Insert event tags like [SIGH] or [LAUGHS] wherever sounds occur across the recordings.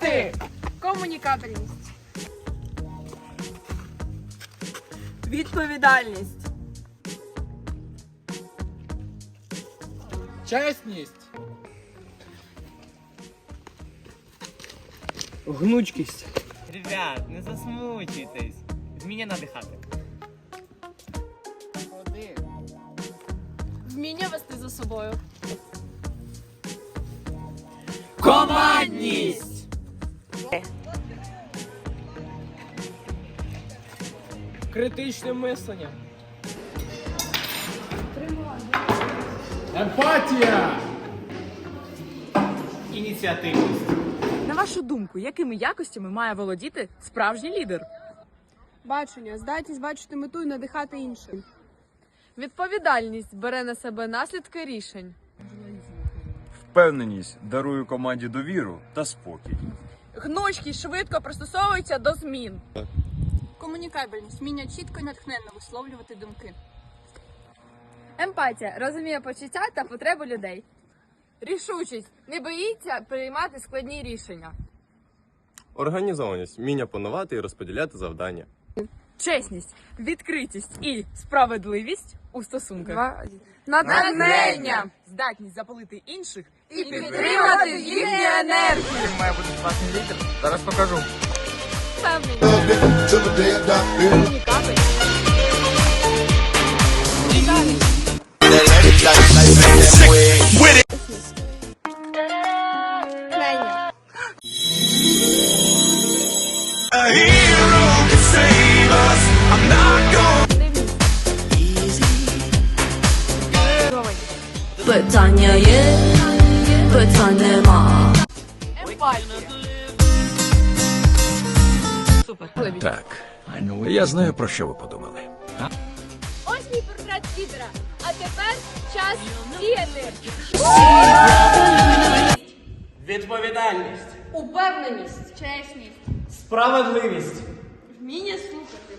Факти! Комунікабельність. Відповідальність. Чесність. Гнучкість. Ребят, не засмучуйтесь. Вміння надихати. Води. Вміння вести за собою. Командність. Критичне мислення. Емпатія. Ініціативність. На вашу думку, якими якостями має володіти справжній лідер? Бачення, здатність бачити мету і надихати інших. Відповідальність бере на себе наслідки рішень. Впевненість дарує команді довіру та спокій. Гнучкість швидко пристосовується до змін. Комунікабельність. Вміння чітко і натхненно висловлювати думки. Емпатія розуміє почуття та потреби людей. Рішучість не боїться приймати складні рішення. Організованість, вміння планувати і розподіляти завдання. Чесність, відкритість і справедливість у стосунках. Натхнення. здатність запалити інших І підтримати їхню енергію. Має бути класний лідер. Зараз покажу. Комунікабель. Натхнення. Так, я знаю про що ви подумали. Ось мій портрет лідера. А тепер час діяти. Відповідальність. Упевненість. Чесність. Справедливість. Вміння слухати.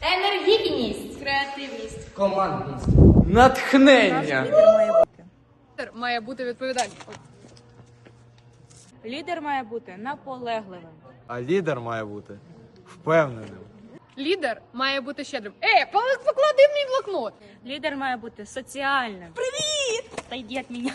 Енергійність. Креативність. Командність. Натхнення. Лідер має бути відповідальним. Лідер має бути наполегливим. А лідер має бути впевненим. Лідер має бути щедрим. Пол- поклади мій блокнот. Лідер має бути соціальним. Привіт! Та йди від мене.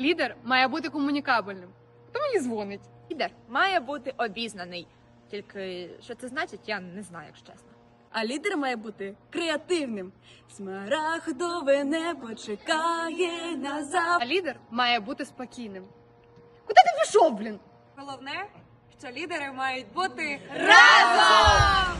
Лідер має бути комунікабельним. Хто мені дзвонить? Лідер має бути обізнаний. Тільки що це значить, я не знаю, якщо чесно. А лідер має бути креативним. Смарагдове небо чекає на А лідер має бути спокійним. Куди ти пішов, блін? Головне, що лідери мають бути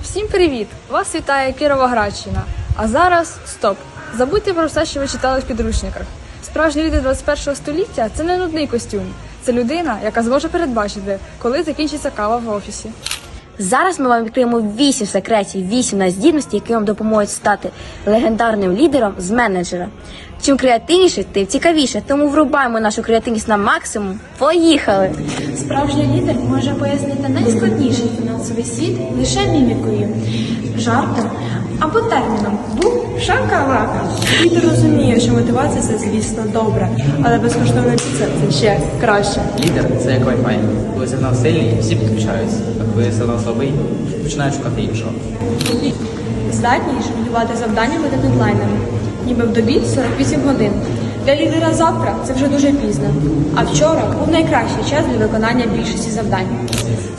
Всім привіт! Вас вітає Кіровоградщина. А зараз стоп! Забудьте про все, що ви читали в підручниках. Справжній лідер 21 століття це не нудний костюм. Це людина, яка зможе передбачити, коли закінчиться кава в офісі. Зараз ми вам відкриємо 8 секретів, 8 на здібності, які вам допоможуть стати легендарним лідером з менеджера. Чим креативніше, тим цікавіше. Тому врубаємо нашу креативність на максимум. Поїхали! Справжній лідер може пояснити найскладніший фінансовий світ лише мімікою, жартом або терміном був шакалака. Лідер розуміє, що мотивація це, звісно, добре, але безкоштовна піца це ще краще. Лідер це як Wi-Fi. Коли сигнал сильний, всі підключаються. А коли сигнал слабий, починають шукати іншого. Здатні жонглювати завданнями та дедлайнами, ніби в добі 48 годин. Для лідера завтра це вже дуже пізно. А вчора був найкращий час для виконання більшості завдань.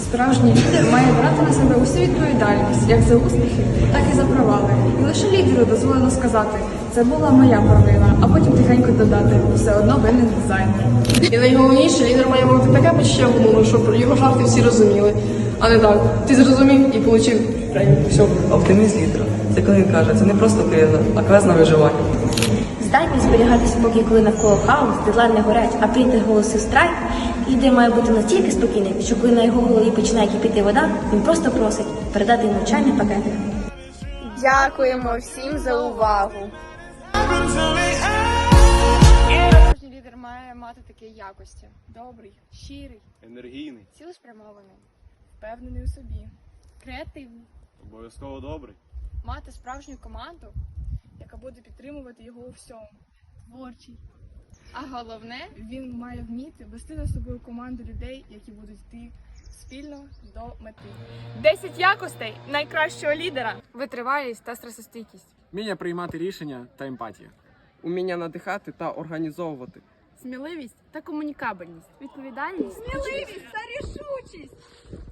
Справжній лідер має брати на себе усю відповідальність, як за успіхи, так і за провали. І лише лідеру дозволено сказати, це була моя провина, а потім тихенько додати, все одно винен дизайнер. І найголовніше, лідер має мати таке почуття гумору, щоб його жарти всі розуміли. А не так. Ти зрозумів і отримав премію. Все. Оптиміст лідера. Це коли він каже, це не просто криза, а квест на виживання. Здатність зберігати спокій, коли навколо хаос, дедлайн не горять, а прийти голосив страйк. Лідер має бути настільки спокійним, що коли на його голові починає кипіти вода, він просто просить передати йому чайний пакетик. Дякуємо всім за увагу. Справжній лідер має мати такі якості: добрий, щирий, Енергійний, цілеспрямований, впевнений у собі, креативний, обов'язково добрий. мати справжню команду, яка буде підтримувати його у всьому. Творчий. А головне, він має вміти вести за собою команду людей, які будуть йти спільно до мети. 10 якостей найкращого лідера. Витривалість та стресостійкість. Вміння приймати рішення та емпатія. Уміння надихати та організовувати. Сміливість та комунікабельність. Відповідальність. Сміливість та рішучість.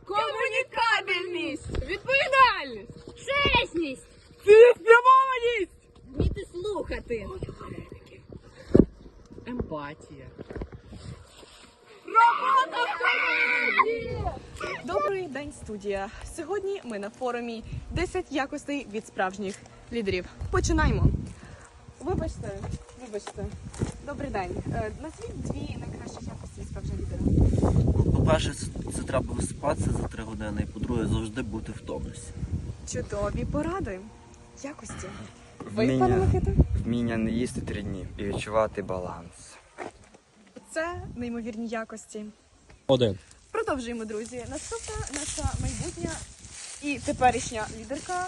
Комунікабельність. Відповідальність. Чесність. Цілеспрямованість. Вміти слухати. Емпатія. Добрий день, студія. Сьогодні ми на форумі 10 якостей від справжніх лідерів. Починаємо. Вибачте, вибачте. Добрий день. Е, Назвіть дві найкращі якості справжнього лідера. По-перше, це, це треба висипатися за три години, і по-друге, завжди бути в тонусі. Чудові поради. Якості. Ви, пане Микита? Вміння не їсти три дні і відчувати баланс. Це неймовірні якості. Один. Продовжуємо, друзі. Наступна наша майбутня і теперішня лідерка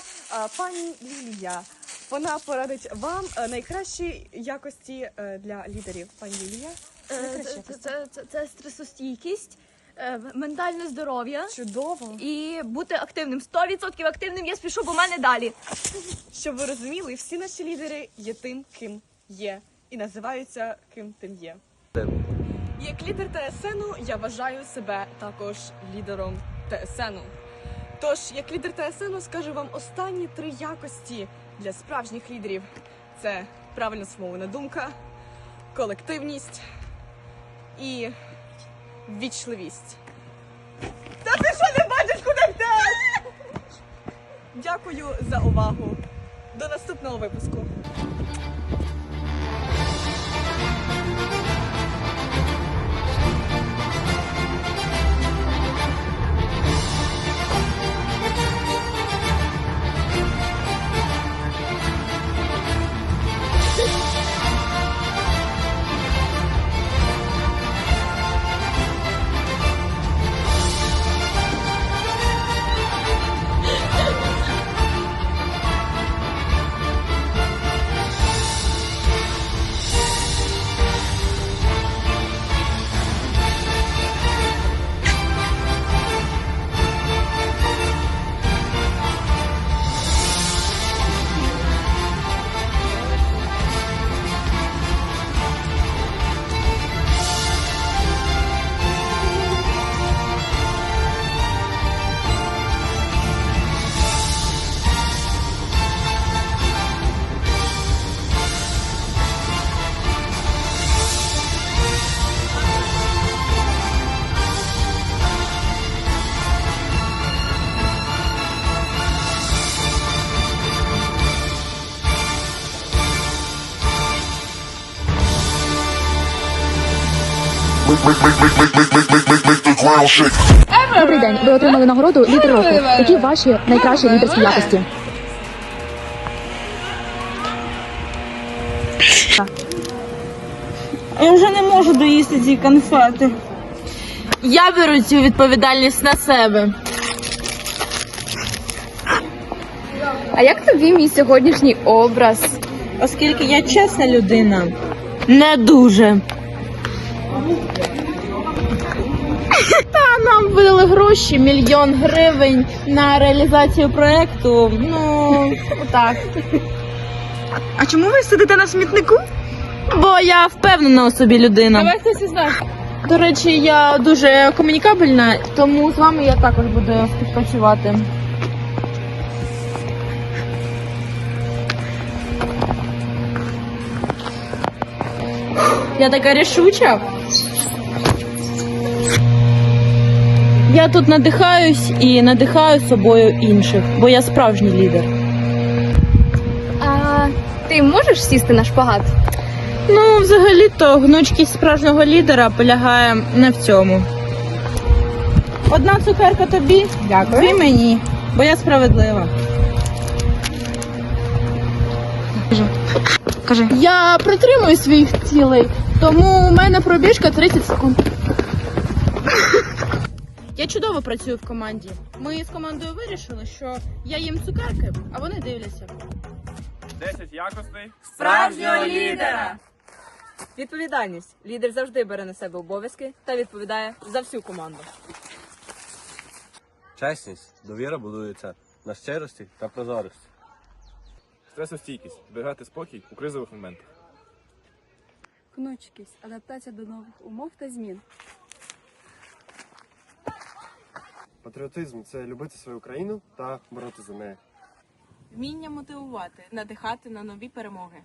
пані Лілія. Вона порадить вам е, найкращі якості е, для лідерів. Пані Лілія. найкращі якості. Це, це, це стресостійкість, е, ментальне здоров'я Чудово. і бути активним. 100% активним я спішу, бо в мене далі. Щоб ви розуміли, всі наші лідери є тим, ким є, і називаються ким тим є. Як лідер ТСНу я вважаю себе також лідером ТСНу. Тож, як лідер ТСНу, скажу вам останні три якості для справжніх лідерів: це правильно сформована думка, колективність і ввічливість. Та ти що не бачиш, куди йдеш? Дякую за увагу. До наступного випуску. Добрий день. Ви отримали нагороду лідер року. Які ваші найкращі лідерські якості? Я вже не можу доїсти ці конфети. Я беру цю відповідальність на себе. А як тобі мій сьогоднішній образ? Оскільки я чесна людина. Не дуже. [LAUGHS] Та нам видали гроші, мільйон гривень на реалізацію проекту. Ну, так. А чому ви сидите на смітнику? Бо я впевнена у собі людина. Давай хтось із нас. До речі, я дуже комунікабельна, тому з вами я також буду співпрацювати. Я така рішуча. Я тут надихаюсь і надихаю собою інших, бо я справжній лідер. А ти можеш сісти на шпагат? Ну, взагалі-то гнучкість справжнього лідера полягає не в цьому. Одна цукерка тобі, Дякую. дві мені, бо я справедлива. Кажи. Я притримую своїх цілей, тому у мене пробіжка 30 секунд. Я чудово працюю в команді. Ми з командою вирішили, що я їм цукерки, а вони дивляться. 10 якостей. Справжнього лідера! Відповідальність. Лідер завжди бере на себе обов'язки та відповідає за всю команду. Чесність, довіра будується на щирості та прозорості. Стресостійкість. Зберігати спокій у кризових моментах. Гнучкість, адаптація до нових умов та змін. Патріотизм це любити свою країну та боротися за неї. Вміння мотивувати, надихати на нові перемоги.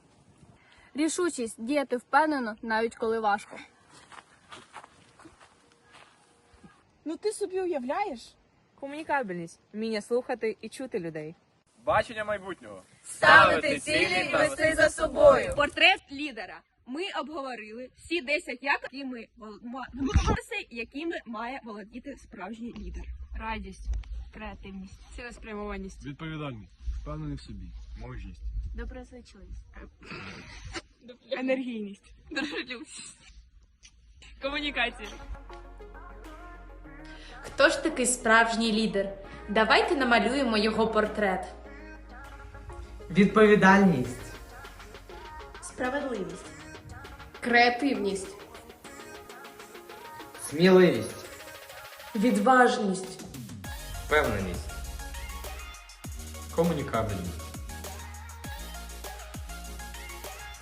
Рішучість діяти впевнено, навіть коли важко. Ну ти собі уявляєш? Комунікабельність, вміння слухати і чути людей. Бачення майбутнього. Ставити цілі, і вести за собою. Портрет лідера. Ми обговорили всі 10 якими якими має володіти справжній лідер. Радість, креативність, цілеспрямованість, Відповідальність. Впевнений в собі. Мужність. доброзичливість, Енергійність. дружелюбність, комунікація. Хто ж такий справжній лідер? Давайте намалюємо його портрет. Відповідальність. Справедливість. Креативність, Сміливість. Відважність. Впевненість. Комунікабельність.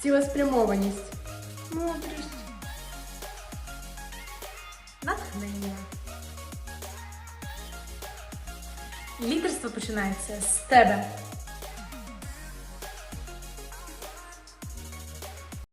цілеспрямованість, Мудрість. Натхнення. Лідерство починається з тебе.